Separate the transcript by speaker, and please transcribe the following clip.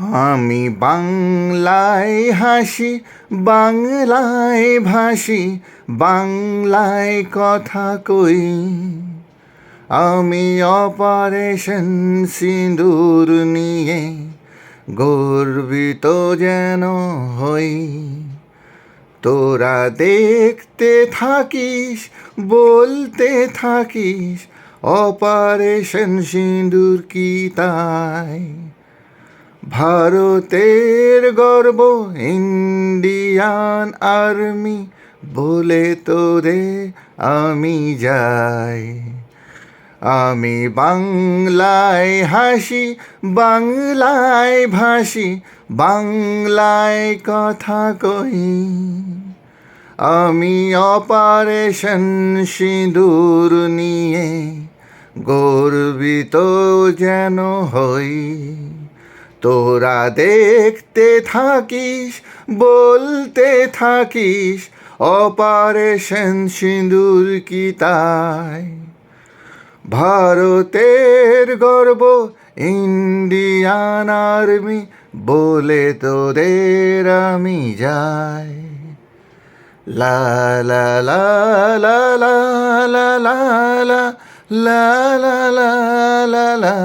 Speaker 1: আমি বাংলায় হাসি, বাংলায় ভাসি, বাংলায় কথা কই। আমি অপারেশন সিঁদুর নিয়ে গর্বিত যেন হই। তোরা দেখতে থাকিস, বলতে থাকিস, অপারেশন সিঁদুর কি তাই? ভারতের গর্ব, ইন্ডিয়ান আর্মি বলে তোরে আমি যাই। আমি বাংলায় হাসি, বাংলায় ভাসি, বাংলায় কথা কই। আমি অপারেশন সিঁদুর নিয়ে গর্বিত যেন হই। তোরা দেখতে থাকিস বলতে থাকিস অপারেশন সিঁদুর কি তাই ভারতের গর্ব ইন্ডিয়ান আর্মি বলে তোদের আমি যাই লা লা লা লা লা লা লা লা লা লা লা লা